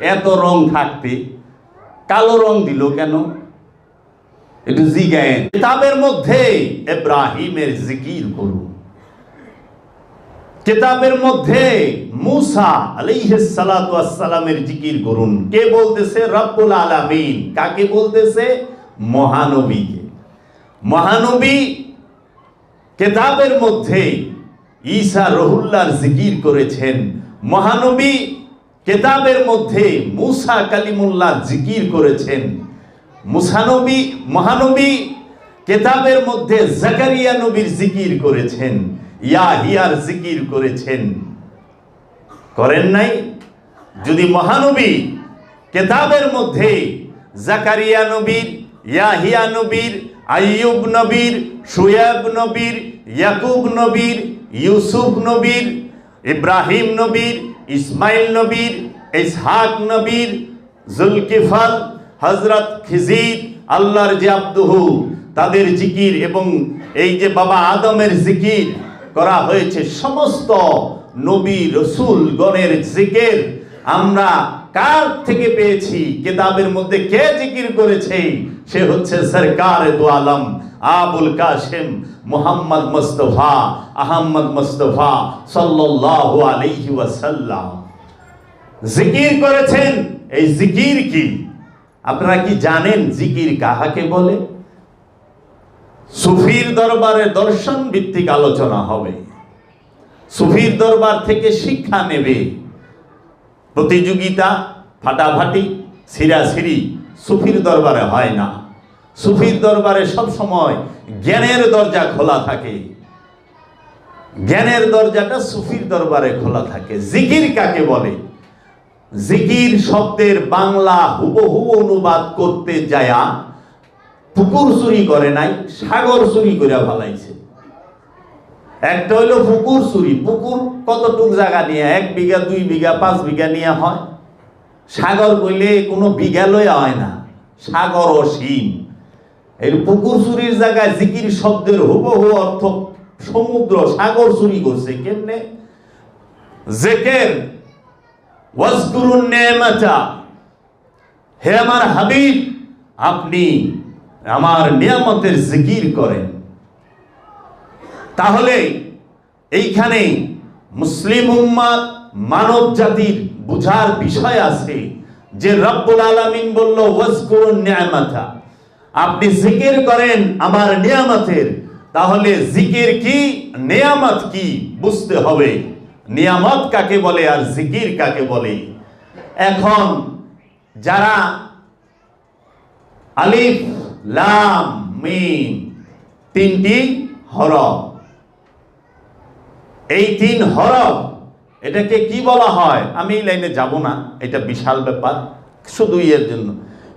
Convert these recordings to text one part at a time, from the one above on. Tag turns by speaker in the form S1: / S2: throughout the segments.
S1: এত রং থাকতে, কালো রং দিল কেন? একটু জিগায়েন। কিতাবের মধ্যে এব্রাহিমের জিকির করুন। কিতাবের মধ্যে মুসা সালামের জিকির করুন। কে বলতেছে? রব্বুল আলামিন। কাকে বলতেছে? মহানবীকে। মহানবী কেতাবের মধ্যে ঈসা রহুল্লার জিকির করেছেন। মহানবী কেতাবের মধ্যে মুসা কালিমুল্লাহ জিকির করেছেন। মুসানবী মহানবী কেতাবের মধ্যে জাকারিয়া নবীর জিকির করেছেন, ইয়াহিয়ার জিকির করেছেন। করেন নাই? যদি মহানবী কেতাবের মধ্যে জাকারিয়া নবীর, ইয়াহিয়া নবীর, আইয়ুব নবীর শুয়াব নবীর, ইয়াকুব নবীর, ইউসুফ নবীর, ইব্রাহিম নবীর ইসমাইল নবীর, ইসহাক নবীর, জুলকিফল হজরত খিজির, আল্লাহর যে আব্দুহু, তাদের জিকির এবং এই যে বাবা আদমের জিকির করা হয়েছে, সমস্ত নবী রসুল গণের জিকির আমরা কার থেকে পেয়েছি, কেতাবের মধ্যে কে জিকির করেছে? সে হচ্ছে সরকার দু আলম, আবুল কাশেম মোহাম্মদ মুস্তফা আহমদ মুস্তফা সাল্লাল্লাহু আলাইহি ওয়াসাল্লাম। জিকির করেছেন, এই জিকির কি? আপনারা কি জানেন জিকির কাহাকে বলে? সুফির দরবারে দর্শন ভিত্তিক আলোচনা হবে। সুফির দরবার থেকে শিক্ষা নেবে। প্রতিযোগিতা, ফাটাফাটি সিরাসিরি সুফির দরবারে হয় না। সুফির দরবারে সব সময় জ্ঞানের দরজা খোলা থাকে। জ্ঞানের দরজাটা সুফির দরবারে খোলা থাকে। জিকির কাকে বলে? জিকির শব্দের বাংলা হুবহু অনুবাদ করতে যায়া পুকুর চুরি করে নাই, সাগর চুরি করে ভালাইছে একটা হইল পুকুর চুরি। পুকুর কতটুক জায়গা নিয়ে? এক বিঘা, দুই বিঘা, পাঁচ বিঘা নিয়ে হয়। সাগর কইলে কোনো বিঘা লইয়া হয় না। সাগর অসীম। এই পুকুর চুরির জায়গায় জিকির শব্দের হুবহু অর্থ সমুদ্র সাগর চুরি করছে, কেমনে? জেকের, ওয়াজকুরুন নেমাতা হে আমার হাবিব, আপনি আমার নিয়ামতের জিকির করেন। তাহলে এইখানে মুসলিম উম্মাদ মানব জাতির বুঝার বিষয় আছে যে রব্বুল আলামিন বলল, ওয়াজকুরুন নিয়ামাতা। আপনি জিকির করেন আমার নিয়ামতের, তাহলে জিকির কি, নিয়ামত কি বুঝতে হবে। নিয়ামত কাকে বলে আর জিকির কাকে বলে? এখন যারা আলিফ, লাম, মিম, তিনটি হরফ, এই তিন হরফ এটাকে কি বলা হয়? আমি এই লাইনে যাব না, এটা বিশাল ব্যাপার, শুধু এর জন্য।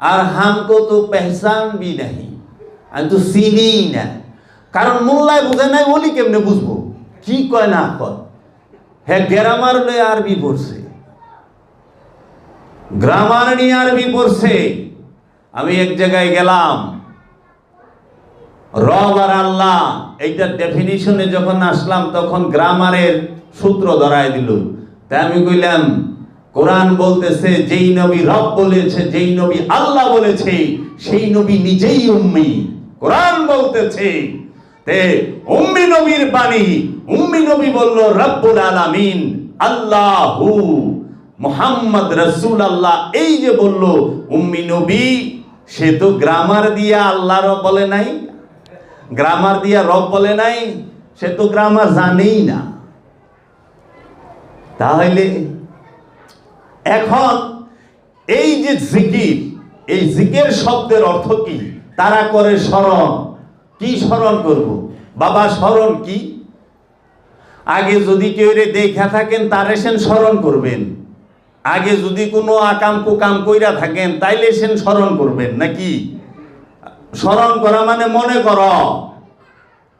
S1: আর হামকো তো পেহচান বি নাহি আমি তো চিনিই না। কারণ মোল্লায় বুঝে নাই বলি কেমনে বুঝব? কি কয় না কয়? হ্যাঁ গ্রামার লয়ে আরবি পড়ছে। গ্রামার নিয়ে আরবি পড়ছে। আমি এক জায়গায় গেলাম। রব আর আল্লাহ এইটার ডেফিনিশনে যখন আসলাম, তখন গ্রামারের সূত্র ধরায় দিল। তাই আমি কইলাম কোরআন বলতেছে, যেই নবী রব বলেছে, যেই নবী আল্লাহ বলেছে, সেই নবী নিজেই উম্মি। কোরআন বলতেছে তে, উম্মি নবীর বাণী। উম্মি নবী বলল, রব্বুল আলামিন, আল্লাহু মোহাম্মদ রসুল আল্লাহ এই যে বলল, উম্মি নবী, সে তো গ্রামার দিয়ে আল্লাহ রব বলে নাই। গ্রামার দিয়া রব বলে নাই, সে তো গ্রামার জানেই না। তাহলে এখন এই যে জিকির, এই জিকের শব্দের অর্থ কি? তারা করে স্মরণ। কি স্মরণ করব? বাবা, স্মরণ কি? আগে যদি কেউ রে দেখা থাকেন, তার এসেন স্মরণ করবেন। আগে যদি কোনো আকাম কুকাম কইরা থাকেন, তাইলে সেন স্মরণ করবেন, নাকি? স্মরণ করা মানে মনে কর।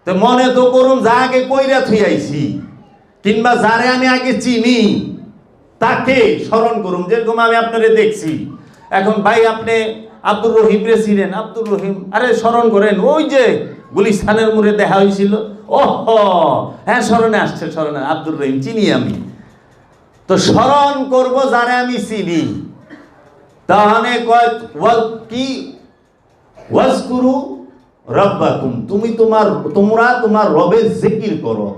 S1: তো মনে তো করুন যা আগে কইরা থুই আইছি, কিংবা যারে আমি আগে চিনি তাকে স্মরণ করুন। যেরকম আমি আপনারে দেখছি। এখন ভাই আপনি আব্দুর রহিম রে চিনেন আব্দুর রহিম, আরে স্মরণ করেন, ওই যে গুলিস্তানের মুড়ে দেখা হয়েছিল। ওহ! হ্যাঁ স্মরণে আসছে, স্মরণে। আব্দুর রহিম, চিনি আমি। তো স্মরণ করব যারা আমি চিনি। তাহলে কি, ওয়াজকুরু রব্বাকুম। তুমি তোমার, তোমরা তোমার রবের জিকির করো।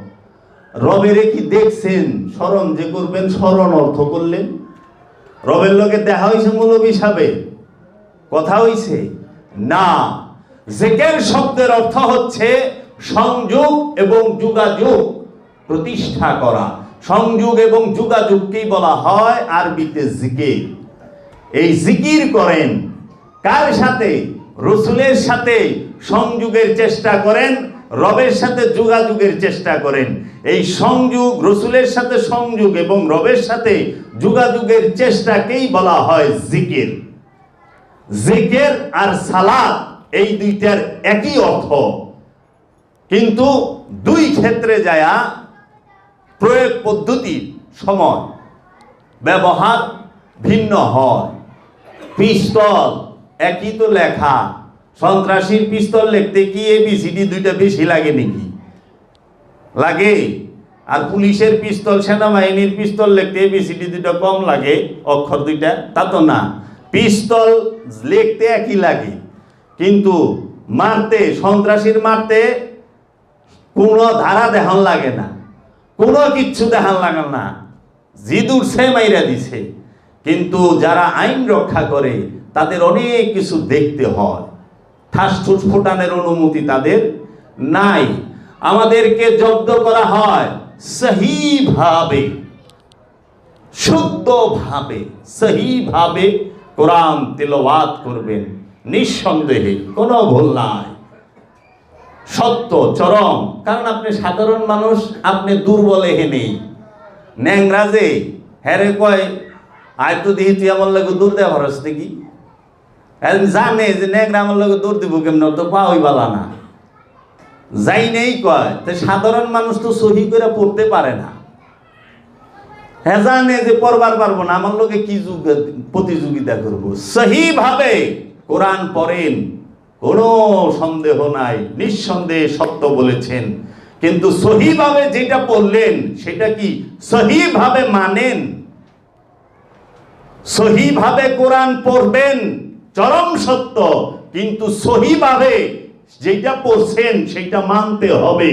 S1: রবেরে কি দেখছেন? স্মরণ যে করবেন, স্মরণ অর্থ করলেন। রবের লোকে দেখা হয়েছে মৌলবী হিসাবে কথা হইছে, না, জেকের শব্দের অর্থ হচ্ছে সংযোগ এবং যোগাযোগ প্রতিষ্ঠা করা। সংযোগ এবং যোগাযোগকেই বলা হয় আরবিতে জিকির। এই জিকির করেন কার সাথে? রসুলের সাথে সংযোগের চেষ্টা করেন রবের সাথে যোগাযোগের চেষ্টা করেন। এই সংযোগ, রসুলের সাথে সংযোগ এবং রবের সাথে যোগাযোগের চেষ্টাকেই বলা হয় জিকির। জিকের আর সালাদ এই দুইটার একই অর্থ। কিন্তু দুই ক্ষেত্রে যায়া প্রয়োগ পদ্ধতির সময়, ব্যবহার ভিন্ন হয়। পিস্তল, একই তো লেখা। সন্ত্রাসীর পিস্তল লিখতে কি এবিসিডি দুইটা বেশি লাগে নাকি? লাগে। আর পুলিশের পিস্তল, সেনাবাহিনীর পিস্তল লিখতে এবিসিডি দুইটা কম লাগে, অক্ষর দুইটা, তা তো না। পিস্তল লিখতে একই লাগে। কিন্তু মারতে, সন্ত্রাসীর মারতে কোনো ধারা দেখান লাগে না। কোনো কিচ্ছু দেখান লাগে না। জিদুর সে মাইরা দিছে। কিন্তু যারা আইন রক্ষা করে, তাদের অনেক কিছু দেখতে হয়। ঠাস ঠুস ফোটানের অনুমতি তাদের নাই। আমাদেরকে জব্দ করা হয় সহিভাবে, শুদ্ধভাবে, সহিভাবে কোরআন তেলাওয়াত করবেন। নিঃসন্দেহে, কোনো ভুল নাই। সত্য, চরম। কারণ আপনি সাধারণ মানুষ, আপনি দুর্বলে হে নেই। ন্যাংরাজে হ্যারে কয়, আয় তো দিহি তুই আমার লোক দূর দেওয়া হরস জানে যে আমার লোক দূর দিব তো পা ওই বালা না। যাই নেই কয়, তো সাধারণ মানুষ তো সহি করে পড়তে পারে না। হ্যাঁ জানে যে পড়বার পারব না, আমার লোকে কি যুগ- প্রতিযোগিতা করব? সহিভাবে কোরআন পড়েন, কোনো সন্দেহ নাই, নিঃসন্দেহে সত্য বলেছেন। কিন্তু সহিভাবে যেটা পড়লেন, সেটা কি সহিভাবে মানেন? সহিভাবে কোরআন পড়বেন চরম সত্য, কিন্তু সহিভাবে যেটা পড়ছেন সেটা মানতে হবে।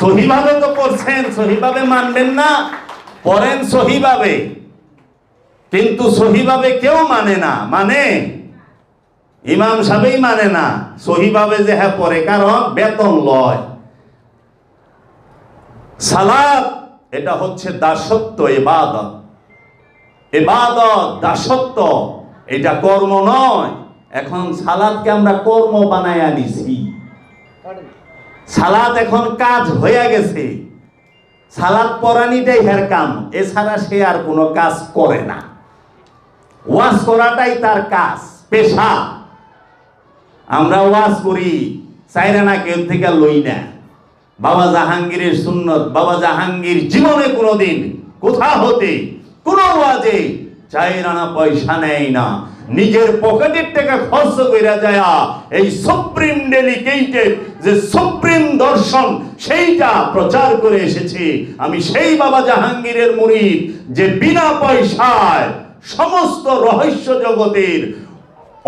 S1: সহিভাবে তো পড়ছেন, সহিভাবে মানবেন না, পড়েন সহিভাবে। কিন্তু সহিভাবে কেউ মানে না মানে? ইমাম সাহেবই মানে না, সহিভাবে যে হ্যাঁ পড়ে, কারণ বেতন লয়। সালাদ এটা হচ্ছে দাসত্ব, এবাদত। এবাদত, দাসত্ব। এটা কর্ম নয়। এখন সালাদকে আমরা কর্ম বানায় আনিছি সালাদ এখন কাজ হয়ে গেছে। সালাদ পরানিটাই হের কাম। এছাড়া সে আর কোনো কাজ করে না। ওয়াজ করাটাই তার কাজ পেশা। আমরা ওয়াজ করি চাইরা না কেউ থেকে লই না। বাবা জাহাঙ্গীরের সুন্নত বাবা জাহাঙ্গীর জীবনে কোনোদিন কোথা হতে কোনো ওয়াজে চাই রানা পয়সা নেয় না। নিজের পকেটের টাকা খরচ কইরা যায় এই সুপ্রিম ডেলিকেটেড যে সুপ্রিম দর্শন, সেইটা প্রচার করে এসেছে। আমি সেই বাবা জাহাঙ্গীরের মুরিদ, যে বিনা পয়সায় সমস্ত রহস্য জগতের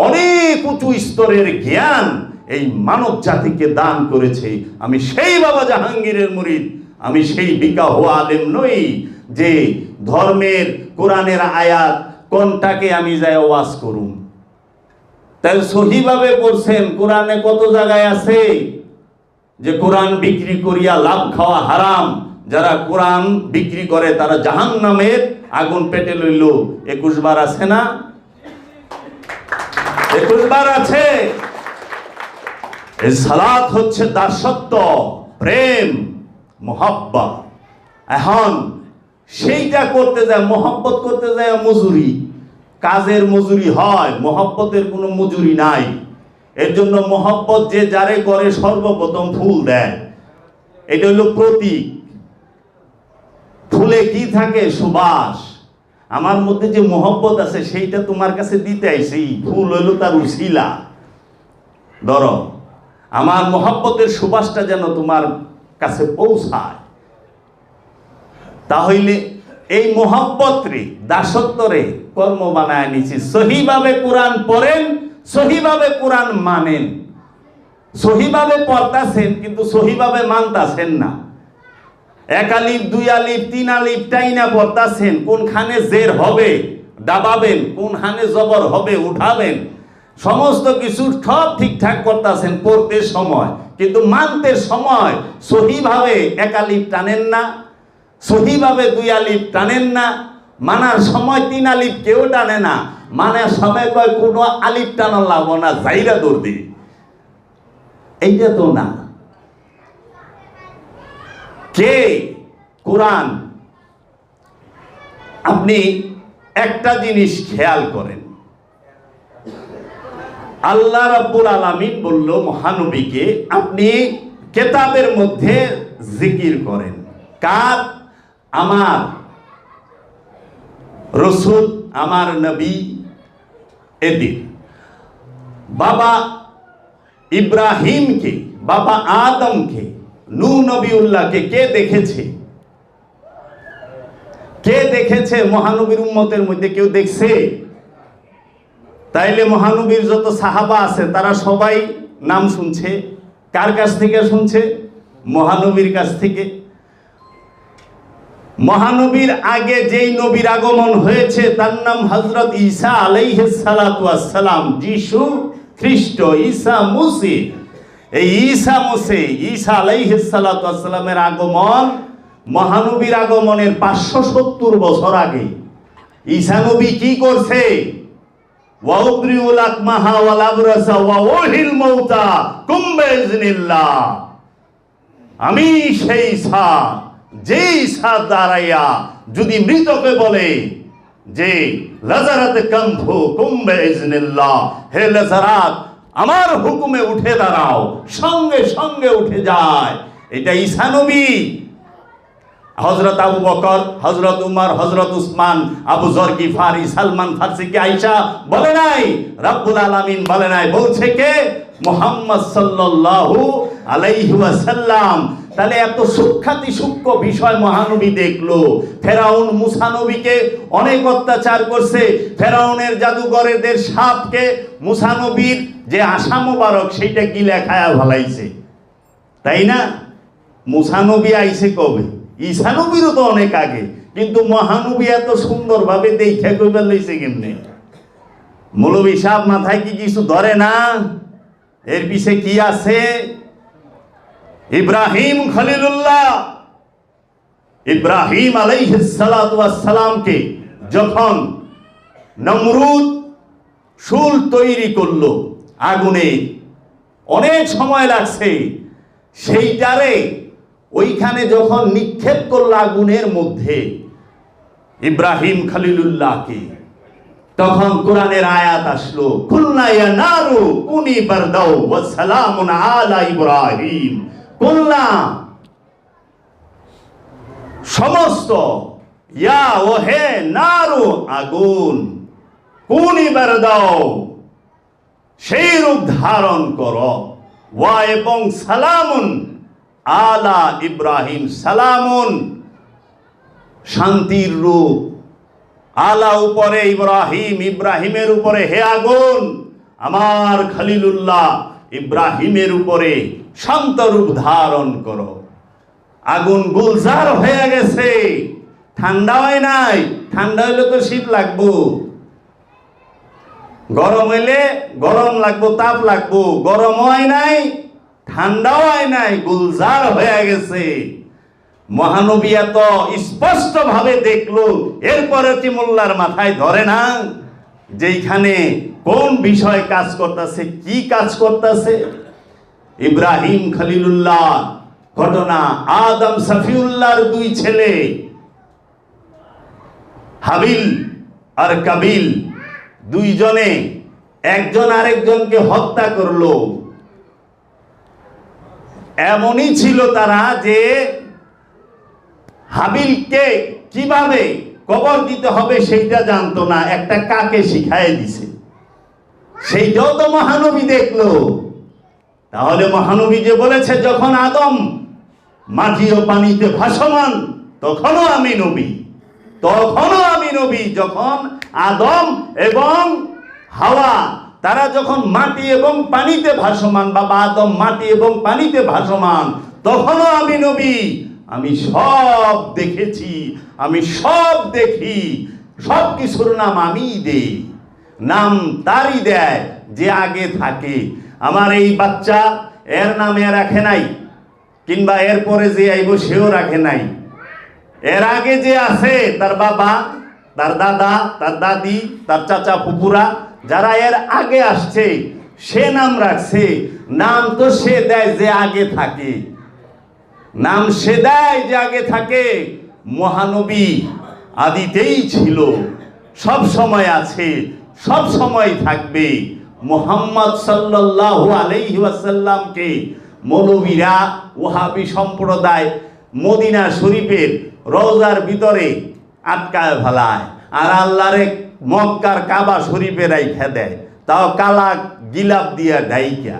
S1: অনেক উঁচু স্তরের জ্ঞান এই মানব জাতিকে দান করেছে। আমি সেই বাবা জাহাঙ্গীরের মুরিদ, আমি সেই বিকা হো আলেম নই যে ধর্মের, কোরআনের আয়াত কোনটাকে আমি যাই ওয়াজ করুম? তাই সহিভাবে পড়ছেন, কোরআনে কত জায়গায় আছে? যে কোরআন বিক্রি করিয়া লাভ খাওয়া হারাম, যারা কোরআন বিক্রি করে তারা জাহান নামের আগুন পেটে লইল। একুশ বার আছে না? একুশ বার আছে। সালাত হচ্ছে দাসত্ব, প্রেম, মোহাব্বা। এখন সেইটা করতে যায়, মহব্বত করতে যায় মজুরি। কাজের মজুরি হয়, মহব্বতের কোনো মজুরি নাই। এর জন্য মহব্বত যে যারে করে সর্বপ্রথম ফুল দেয়। এটা হলো প্রতীক। ফুলে কি থাকে? সুবাস। আমার মধ্যে যে মহব্বত আছে, সেইটা তোমার কাছে দিতে আইছি। ফুল হইল তার উশিলা ধরো, আমার মহব্বতের সুবাসটা যেন তোমার কাছে পৌঁছায়। তাহলে এই মহব্বত রে দাসত্ব রে কর্ম বানায় নিছি সহিভাবে কোরআন পড়েন, সহিভাবে কোরআন মানেন। সহিভাবে পড়তাছেন, কিন্তু সহিভাবে মানতাছেন না। এক আলিফ, দুই আলিফ, তিন আলিফ টাইনা পড়তাছেন, কোনখানে জের হবে, দাবাবেন, কোনখানে জবর হবে, উঠাবেন। সমস্ত কিছু সব ঠিকঠাক করতেছেন পড়তে সময়, কিন্তু মানতে সময় সহিভাবে এক আলিফ টানেন না। সহিভাবে দুই আলিফ টানেন না, মানার সময় তিন আলিফ কেউ টানে না। মানার সময় কয়, কোনো আলিফ টানা লাগবো না জাইরা দৌড় দিই। এইটা তো না। কে? কোরআন। আপনি একটা জিনিস খেয়াল করেন। আল্লাহ রাব্বুল আলামিন বলল, মহানবীকে, আপনি কেতাবের মধ্যে জিকির করেন। কার? আমার রসুল, আমার নবী এদিন বাবা ইব্রাহিমকে, বাবা আদমকে, নূ নবীউল্লাহকে কে দেখেছে? কে দেখেছে? মহানবীর উম্মতের মধ্যে কেউ দেখছে? তাইলে মহানবীর যত সাহাবা আছে, তারা সবাই নাম শুনছে। কার কাছ থেকে শুনছে? মহানবীর কাছ থেকে। মহানবীর আগে যেই নবীর আগমন হয়েছে, তার নাম হজরত ঈসা সালাম। যিশু খ্রিস্ট, ঈসা মুসি। এই ঈসা মুসে, ঈসা সালামের আগমন মহানবীর আগমনের পাঁচশো সত্তর বছর আগে। ঈসা নবী কি করছে? আমি সেই সা যেই সা দাঁড়াইয়া যদি মৃতকে বলে যে, লাজারাতে কম্ভু কুম্বে ইজনিল্লাহ, হে লাজারাত, আমার হুকুমে উঠে দাঁড়াও, সঙ্গে সঙ্গে উঠে যায়। এটা ঈসা নবী। হজরত আবু বকর হজরত উমর হজরত উসমান, আবু জর গিফারি সালমান ফার্সি কে আইসা বলে নাই? রব্বুল আলামিন বলে নাই। বলছে কে? মোহাম্মদ সাল্লাল্লাহু আলাইহি ওয়াসাল্লাম। তাহলে এত সুখ্যাতি সূক্ষ্ম বিষয় মহানবী দেখল। ফেরাউন মুসানবীকে অনেক অত্যাচার করছে। ফেরাউনের জাদুঘরেদের সাপকে মুসানবীর যে আশা মোবারক, সেইটা কি লেখায় ভালাইছে তাই না? মুসানবী আইছে কবে? ঈশানবীরও তো অনেক আগে। কিন্তু মহানবী এত সুন্দরভাবে দেখে কইবার লইছে কেমনে? মৌলবী সাহেব মাথায় কি কিছু ধরে না? এর পিছে কি আছে? ইব্রাহিম খলিলুল্লাহ। ইব্রাহিম সালামকে যখন নমরুদ শুল তৈরি করল, আগুনে অনেক সময় লাগছে, সেইটারে ওইখানে যখন নিক্ষেপ করল আগুনের মধ্যে ইব্রাহিম খলিলুল্লাহকে, তখন কোরআনের আয়াত আসলো ইয়া নারু কুনি বারদাও ওয়া সালামুন আলা ইব্রাহিম। সমস্ত ইয়া ও হে নারু আগুন, কুনি বারদাও সেই রূপ ধারণ করো। ওয়া এবং সালামুন, আলা ইব্রাহিম সালামুন। শান্তির রূপ, আলা উপরে ইব্রাহিম, ইব্রাহিমের উপরে হে আগুন, আমার খলিলুল্লাহ ইব্রাহিমের উপরে শান্ত রূপ ধারণ করো। আগুন গুলজার হয়ে গেছে। ঠান্ডা হয় নাই। ঠান্ডা হইলে তো শীত লাগবো। গরম হইলে গরম লাগবো, তাপ লাগবো। গরম হয় নাই, ঠান্ডাও হয় নাই, গুলজার হয়ে গেছে। মহানবী এত স্পষ্ট ভাবে দেখল, এরপরে মোল্লার মাথায় ধরে না। যেইখানে কোন বিষয় কাজ করতেছে, কি কাজ করতেছে? ইব্রাহিম খলিলুল্লাহ, ঘটনা আদম সফিউল্লাহর দুই ছেলে, হাবিল আর কাবিল, দুইজনে একজন আরেকজনকে হত্যা করল। এমনই ছিল তারা যে হাবিলকে কীভাবে কবর দিতে হবে সেইটা জানতো না, একটা কাকে শিখাই দিছে। সেইটাও তো মহানবী দেখল। তাহলে মহানবী যে বলেছে, যখন আদম মাটি ও পানিতে ভাসমান, তখনও আমি নবী, তখনও আমি নবী। যখন আদম এবং হাওয়া, তারা যখন মাটি এবং পানিতে ভাসমান, বাবা আদম মাটি এবং পানিতে ভাসমান, তখনও আমি নবী আমি সব দেখেছি, আমি সব দেখি সব কিছুর নাম আমিই দেই। নাম তারই দেয় যে আগে থাকে। আমার এই বাচ্চা এর নাম রাখে নাই, কিংবা এরপরে যে আইব সেও রাখে নাই। এর আগে যে আছে, তার বাবা, তার দাদা, তার দাদি, তার চাচা ফুপুরা যারা এর আগে আসছে, সে নাম রাখছে। নাম তো সে দেয় যে আগে থাকে। নাম সে দেয় যে আগে থাকে, মহানবী আদিতেই ছিল। সব সময় আছে, সব সময় থাকবে। মোহাম্মদ সাল্লাল্লাহু আলাইহি মৌলবীরা ওহাবি সম্প্রদায় মদিনা শরীফের রওজার ভিতরে আটকায় ফেলায় আর আল্লাহরে মক্কার কাবা শরীফেরাই খেদে তাও কালা গিলাপ দিয়া ডাইকা।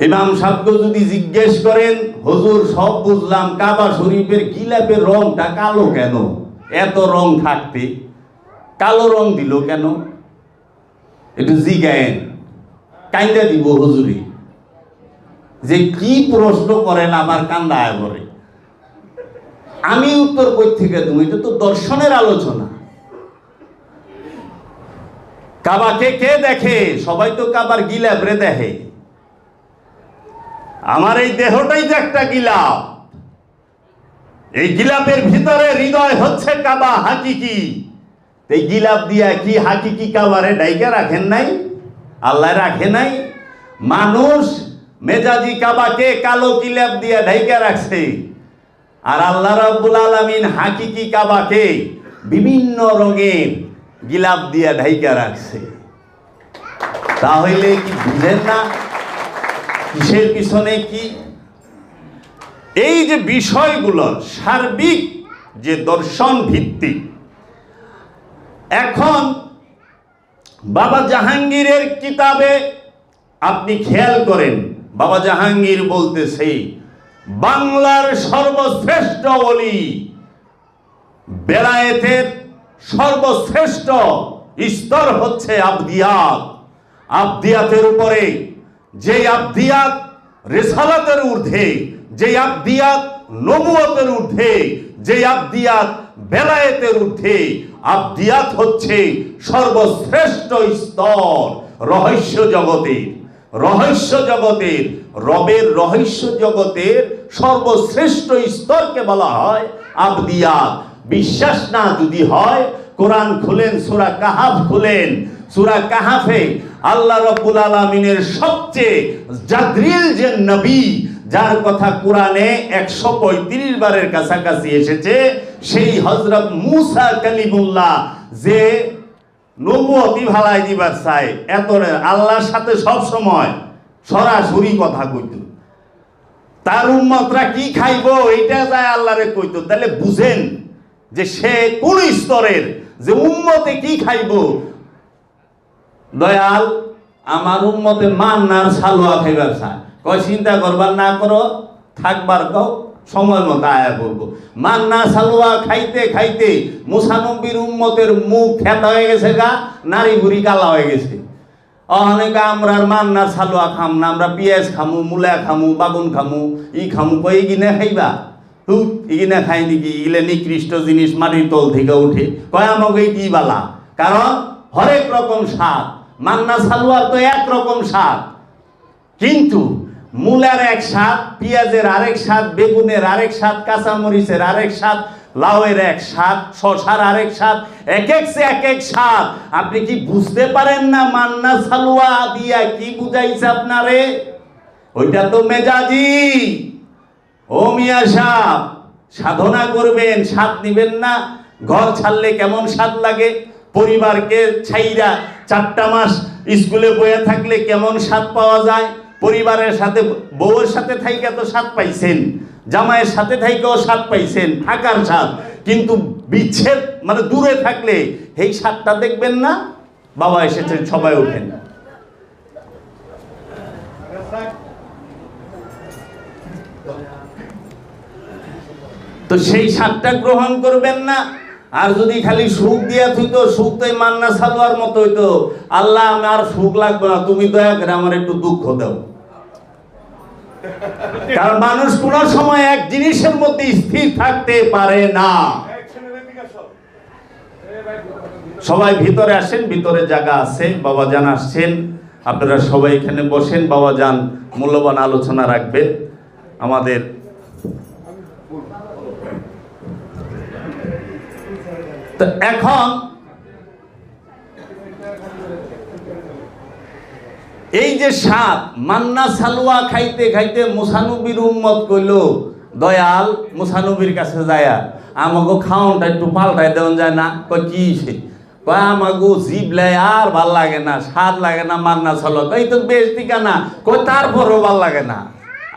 S1: ইমাম সাহেবকে যদি জিজ্ঞেস করেন, হুজুর, সব বুঝলাম কাবা শরীফের গিলাপের রংটা কালো কেন? এত রং থাকতে। কালো রং দিল কেন? একটু জিগায়েন। কাইন্দা দিব হুজুরি। যে কি প্রশ্ন করেন আমার কান্দা করে আমি উত্তর কই থেকে দেবো? এটা তো দর্শনের আলোচনা। কাবাকে কে দেখে? সবাই তো কাবার গিলাপরে দেখে। আমার এই দেহটাই যে একটা গিলাপ। এই গিলাপের ভিতরে হৃদয় হচ্ছে কাবা হাকিকি। এই গিলাপ দিয়া কি হাকিকি কাবারে ডাইকা রাখেন নাই? আল্লাহ রাখে নাই? মানুষ মেজাজি কাবাকে কালো গিলাপ দিয়া ঢাইকা রাখছে। আর আল্লাহ রাব্বুল আলামিন হাকিকি কাবাকে বিভিন্ন রঙের গিলাপ দিয়া ঢাইকা রাখছে। তাহলে কি বুঝেন না? কিসের পিছনে কি? এই যে বিষয়গুলো, সার্বিক যে দর্শন ভিত্তিক এখন বাবা জাহাঙ্গীরের কিতাবে আপনি খেয়াল করেন, বাবা জাহাঙ্গীর বলতেছে, বাংলার সর্বশ্রেষ্ঠ অলি বেলায়েতের সর্বশ্রেষ্ঠ স্তর হচ্ছে আবদিয়াত। আবদিয়াতের উপরে যে আবদিয়াত রেসালাতের ঊর্ধ্বে যে আবদিয়াত নবুয়তের ঊর্ধ্বে যে আবদিয়াত বেলায়েতের ঊর্ধ্বে, আবদিয়াত হচ্ছে সর্বশ্রেষ্ঠ স্তর রহস্য জগতের। রহস্য জগতের, রবের রহস্য জগতের সর্বশ্রেষ্ঠ স্তরকে বলা হয় আবদিয়াত। বিশ্বাস না যদি হয়, কোরআন খুলেন, সুরা কাহাফ খুলেন সুরা কাহাফে আল্লাহ রব্বুল আলমিনের সবচেয়ে জাদ্রিল যে নবী, যার কথা কোরআনে একশো পঁয়ত্রিশ বারের কাছাকাছি এসেছে, সেই হজরত মুসা কালিমুল্লাহ যে ভালাই দিবার চাই এত আল্লাহর সাথে সব সময় সরাসরি কথা কইত। তার উম্মতরা কি খাইবো, এইটা যায় আল্লাহরে কইতো। তাহলে বুঝেন যে সে কোন স্তরের, যে উন্মতে কি খাইবো দয়াল, আমার উম্মতে মান্নার সালোয়া খাইবার চায় কয়, চিন্তা করবার না করো, থাকবার কও, সময় মতো আয়া করব। মান্না সালোয়া খাইতে খাইতে মুসানব্বির উম্মতের মুখ খেতা হয়ে গেছে গা, নারী বুড়ি কালা হয়ে গেছে। অনেক আমরা মান্না সালোয়া খাম না, আমরা পেঁয়াজ খামু, মূলা খামু, বাগুন খামু, ই খামু, কই গিনে খাইবা? হুত ইগিনে খাই নাকি ইগিলে নিকৃষ্ট জিনিস মাটির তল থেকে উঠে। কয়, আমাকে কি বালা? কারণ হরেক রকম স্বাদ। মান্না সালোয়ার তো একরকম স্বাদ। কিন্তু মূলার এক স্বাদ, পেঁয়াজের আরেক স্বাদ, বেগুনের আরেক স্বাদ, কাঁচামরিচের আরেক স্বাদ, লাউয়ের এক স্বাদ শশার আরেক স্বাদ, এক এক সে এক এক স্বাদ। আপনি কি বুঝতে পারেন না মান্না সালুয়া দিয়া কি বুঝাইছে আপনারে? ওইটা তো মেজাজি। ও মিয়া সাহ সাধনা করবেন, স্বাদ নিবেন না। ঘর ছাড়লে কেমন স্বাদ লাগে? পরিবারকে ছাইরা চারটা মাস স্কুলে বয়ে থাকলে কেমন স্বাদ পাওয়া যায়? পরিবারের সাথে, বউয়ের সাথে থাইকা তো স্বাদ পাইছেন, জামাইয়ের সাথে থাইকাও স্বাদ পাইছেন, থাকার স্বাদ। কিন্তু বিচ্ছেদ মানে দূরে থাকলে এই স্বাদটা দেখবেন না, বাবা এসেছেন, সবাই ওঠেন। তো সেই স্বাদটা গ্রহণ করবেন না আর যদি খালি সুখ দিয়া থুইতো, সুখ তো মান্না সালোয়ার মতো হইতো, আল্লাহ আমার সুখ লাগবে না, তুমি দয়া করে আমার একটু দুঃখ দাও। কারণ মানুষ কোন সময় এক জিনিসের মধ্যে স্থির থাকতে পারে না। সবাই ভিতরে আসেন, ভিতরে জায়গা আছে, বাবা যান আসছেন। আপনারা সবাই এখানে বসেন, বাবা যান, মূল্যবান আলোচনা রাখবেন। আমাদের তো এখন এই যে স্বাদ মান্না সালুয়া খাইতে খাইতে মুসানবির উম্মত কইল, দয়াল, মুসানবির কাছে যায়া আমাকে খাওয়ানটা একটু পাল্টাই দেওয়া যায় না। কয়, কি সে? কয় আমাকে জিবলাই আর ভালো লাগে না, স্বাদ লাগে না মান্না সালুয়া। কই তো বেশ দিকা না। কই তারপরও ভালো লাগে না।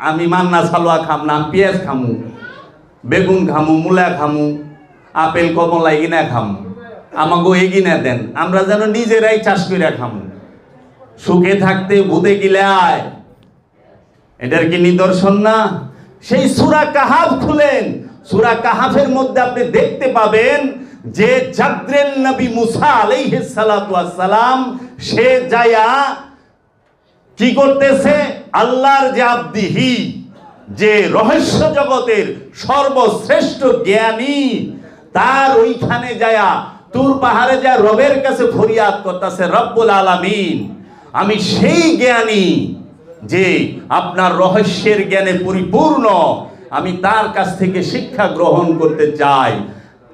S1: আমি মান্না সালুয়া খাম না পেঁয়াজ খামু, বেগুন খামু, মূলা খামু। আপেল কমলা এগিনা খাম। আমাকে এগিনা দেন। আমরা যেন নিজেরাই চাষ করে খাম। সুখে থাকতে ভূতে গিলে আয় এটার কি নিদর্শন না? সেই সুরা কাহাফ খুলেন। সুরা কাহাফের মধ্যে আপনি দেখতে পাবেন যে জাদ্রেল নবী মুসা আলাইহিস সালাম, সে যায়া কি করতেছে? আল্লাহর যে আব্দিহি, যে রহস্য জগতের সর্বশ্রেষ্ঠ জ্ঞানী তার ওইখানে যায়া তুর পাহাড়ে যা রবের কাছে ফরিয়াদ করতেছে, রব্বুল আলামিন, আমি সেই জ্ঞানী যে আপনার রহস্যের জ্ঞানে পরিপূর্ণ, আমি তার কাছ থেকে শিক্ষা গ্রহণ করতে চাই।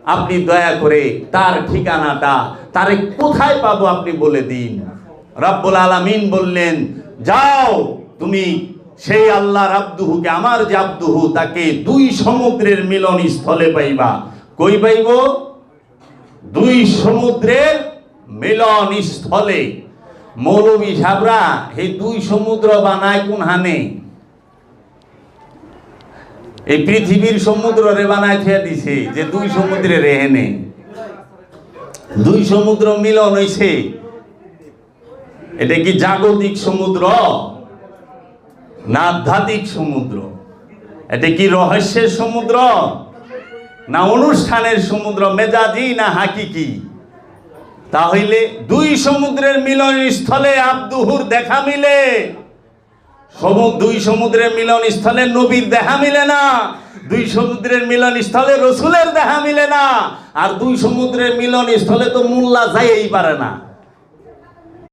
S1: আপনি দয়া করে তার ঠিকানাটা, তারে কোথায় পাবো আপনি বলে দিন। রব্বুল আলামিন বললেন, যাও, তুমি সেই আল্লাহর আব্দুহুকে আমার যে আব্দুহু, তাকে দুই সমুদ্রের মিলন স্থলে পাইবা। কই পাইব? দুই সমুদ্রের মিলন স্থলে। মৌলবী সাবরা, এই দুই সমুদ্র বানায় কোন হানে এই পৃথিবীর সমুদ্র রে বানায় দিছে, যে দুই সমুদ্রে রেহেনে দুই সমুদ্র মিলন হইছে। এটা কি জাগতিক সমুদ্র না আধ্যাত্মিক সমুদ্র? এটা কি রহস্যের সমুদ্র? না অনুষ্ঠানের সমুদ্র মেজাজি, না হাকিকি। তাহলে দুই সমুদ্রের মিলন স্থলে আব্দুহুর দেখা মিলে। দুই সমুদ্রের মিলন স্থলে নবীর দেখা মিলে না। দুই সমুদ্রের মিলন স্থলে রসুলের দেখা মিলে না। আর দুই সমুদ্রের মিলন স্থলে তো মোল্লা যাইই পারে না।